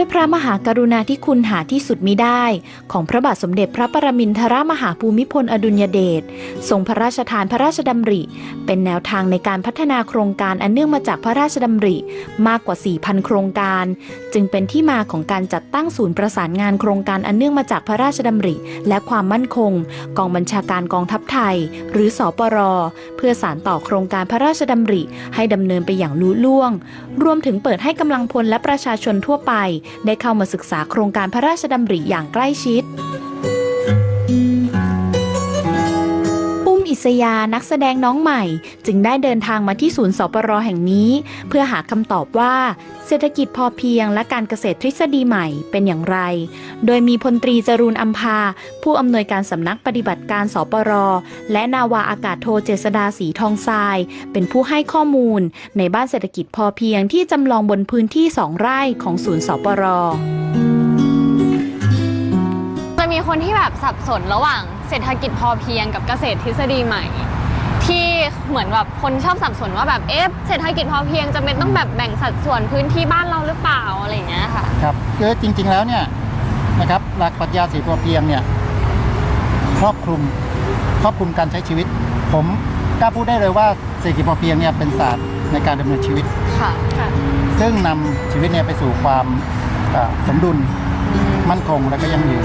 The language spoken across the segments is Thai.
ด้วยพระมหากรุณาธิคุณหาที่สุดมิได้ ของพระบาทสมเด็จพระปรมินทรมหาภูมิพลอดุลยเดชทรงพระราชทานพระราชดำริ เป็นแนวทางในการพัฒนาโครงการอันเนื่องมาจากพระราชดำริมากกว่า 4,000 โครงการ จึงเป็นที่มาของการจัดตั้งศูนย์ประสานงานโครงการอันเนื่องมาจากพระราชดำริ และความมั่นคง กองบัญชาการกองทัพไทย หรือสอปรเพื่อสานต่อโครงการพระราชดำริ ให้ดำเนินไปอย่างลุล่วง รวมถึงเปิดให้กำลังพลและประชาชนทั่วไปได้เข้ามาศึกษาโครงการพระราชดำริอย่างใกล้ชิด ปุ้มอิสยานักแสดงน้องใหม่ จึงได้เดินทางมาที่ศูนย์สปรแห่งนี้ เพื่อหาคำตอบว่า เศรษฐกิจพอเพียงและการเกษตรทฤษฎีใหม่เป็นอย่างไร โดยมีพลตรีจรูนอัมพา ผู้อำนวยการสำนักปฏิบัติการสปรและนาวาอากาศโทเจษดาสีทองทราย เป็นผู้ให้ข้อมูล ในบ้านเศรษฐกิจพอเพียงที่จำลองบนพื้นที่สองไร่ของศูนย์สปร คนที่แบบสับสนระหว่างเศรษฐกิจพอเพียงกับเกษตรทฤษฎีใหม่ ที่เหมือนแบบคนชอบสับสนว่าแบบเอ๊ะเศรษฐกิจพอเพียงจะเป็นต้องแบบแบ่งสัดส่วนพื้นที่บ้านเราหรือเปล่าอะไรอย่างเงี้ยค่ะ ครับคือจริง ๆ แล้วเนี่ยนะครับหลักปรัชญาสีพอเพียงเนี่ยครอบคลุมครอบคลุมการใช้ชีวิต ผมกล้าพูดได้เลยว่าเศรษฐกิจพอเพียงเนี่ยเป็นศาสตร์ในการดำเนินชีวิต ค่ะค่ะซึ่งนำชีวิตเนี่ยไปสู่ความอ่าสมดุลมั่นคงและก็ยั่งยืน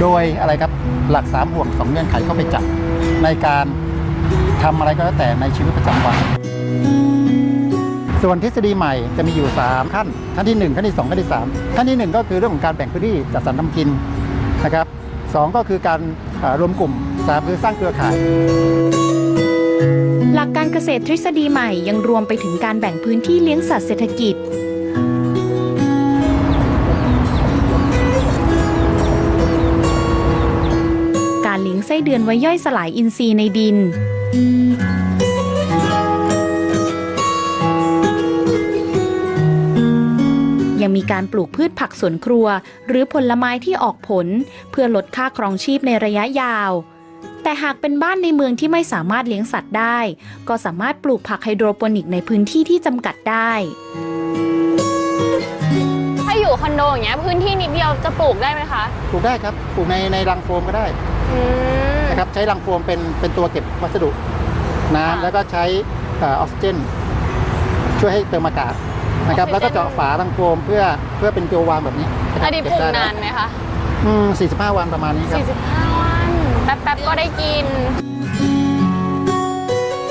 โดยอะไรครับหลักสามห่วงสองเงื่อนไขเข้าไปจับในการทำอะไรก็แล้วแต่ในชีวิตประจำวัน ส่วนทฤษฎีใหม่จะมีอยู่ 3 ขั้นขั้นที่ 1 ขั้นที่ 2 ขั้นที่ 3 ขั้นที่ 1 ก็คือเรื่องของการแบ่งพื้นที่จัดสรรทำกินนะครับสองก็คือการรวมกลุ่มสามคือสร้างเครือข่าย หลักการเกษตรทฤษฎีใหม่ยังรวมไปถึงการแบ่งพื้นที่เลี้ยงสัตว์เศรษฐกิจ ส้เดือนไว้ย่อยสลายอินทรีย์ในดิน ยังมีการปลูกพืชผักสวนครัว หรือผลไม้ที่ออกผล เพื่อลดค่าครองชีพในระยะยาว แต่หากเป็นบ้านในเมืองที่ไม่สามารถเลี้ยงสัตว์ได้ ก็สามารถปลูกผักไฮโดรโปนิกในพื้นที่ที่จำกัดได้ถ้าอยู่คอนโดอย่างเงี้ยพื้นที่นิดเดียวจะปลูกได้ไหมคะ ปลูกได้ครับ ปลูกในในรังโฟมก็ได้อืม นะครับใช้รังโฟมเป็นเป็นตัวเก็บวัสดุค่ะน้ำแล้วก็ใช้เออออกซิเจน ช่วยให้เติมอากาศนะครับออกซิเจนแล้วก็เจาะฝารังโฟมเพื่อเพื่อเป็นตัววางแบบนี้ะคอัรับนนี้เก็ปลูบกได้นานไหมคะอืม45 วันประมาณนี้ครับ45 วัน แป๊บๆก็ได้กิน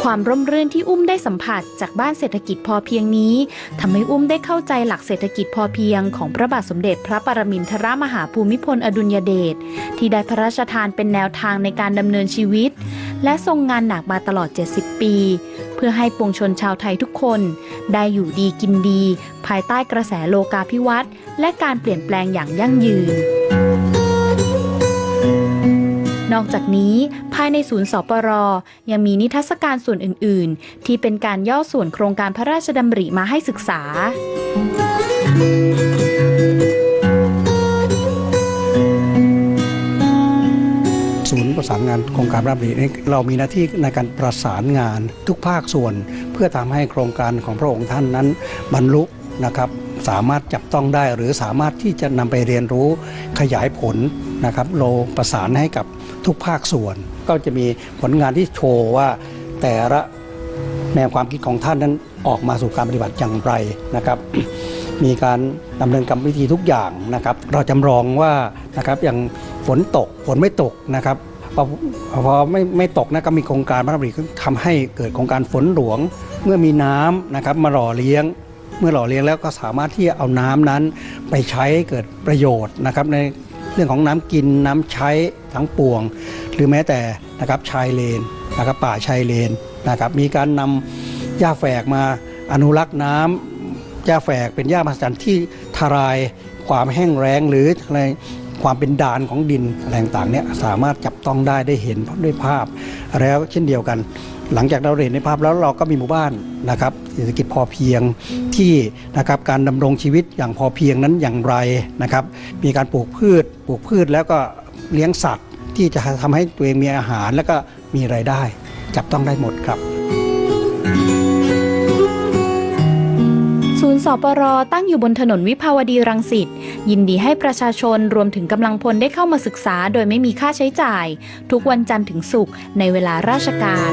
ความร่มรื่นที่อุ้มได้สัมผัสจากบ้านเศรษฐกิจพอเพียงนี้ทำให้อุ้มได้เข้าใจหลักเศรษฐกิจพอเพียงของพระบาทสมเด็จพระปรมินทรมหาภูมิพลอดุลยเดชที่ได้พระราชทานเป็นแนวทางในการดำเนินชีวิต และทรงงานหนักมาตลอด 70 ปี เพื่อให้ปวงชนชาวไทยทุกคน ได้อยู่ดีกินดี ภายใต้กระแสโลกาภิวัตน์และการเปลี่ยนแปลงอย่างยั่งยืน นอกจากนี้ภายในศูนย์สปร ยังมีนิทรรศการส่วนอื่น ๆ ที่เป็นการย่อส่วนโครงการพระราชดำริมาให้ศึกษา ศูนย์ประสานงานโครงการรับดีนี้เรามีหน้าที่ในการประสานงานทุกภาคส่วน เพื่อทำให้โครงการของพระองค์ท่านนั้นบรรลุนะครับ สามารถจับต้องได้ หรือสามารถที่จะนำไปเรียนรู้ขยายผลนะครับเราประสานให้กับทุกภาคส่วน ก็จะมีผลงานที่โชว์ว่าแต่ละแนวความคิดของท่านนั้นออกมาสู่การปฏิบัติอย่างไรนะครับ มีการดำเนินกรรมวิธีทุกอย่างนะครับ เราจำลองว่านะครับอย่างฝนตกฝนไม่ตกนะครับพอพอไม่ไม่ตกนะก็มีโครงการพระราชดำริทำให้เกิดโครงการฝนหลวง เมื่อมีน้ำนะครับมาหล่อเลี้ยง เมื่อหล่อเลี้ยงแล้วก็สามารถที่จะเอาน้ำนั้นไปใช้ใเกิดประโยชน์นะครับในเรื่องของน้ำกินน้ำใช้ทั้งปวง หรือแม้แต่นะครับชายเลนนะครับป่าชายเลนนะครับมีการนำหญ้าแฝกมาอนุรักษ์น้ำหญ้าแฝกเป็นหญ้ามหัศจรรย์ที่ทลายความแห้งแล้งหรืออะไร ความเป็นด่านของดินอะไรต่างๆเนี่ยสามารถจับต้องได้ได้เห็นด้วยภาพ แล้วเช่นเดียวกัน หลังจากเราเห็นในภาพแล้วเราก็มีหมู่บ้านนะครับเศรษฐกิจพอเพียงที่นะครับการดำรงชีวิตอย่างพอเพียงนั้นอย่างไรนะครับ มีการปลูกพืช ปลูกพืชแล้วก็เลี้ยงสัตว์ที่จะทำให้ตัวเองมีอาหารแล้วก็มีรายได้ จับต้องได้หมดครับ สปรตั้งอยู่บนถนนวิภาวดีรังสิตยินดีให้ประชาชนรวมถึงกำลังพลได้เข้ามาศึกษาโดยไม่มีค่าใช้จ่าย ทุกวันจันทร์ถึงศุกร์ในเวลาราชการ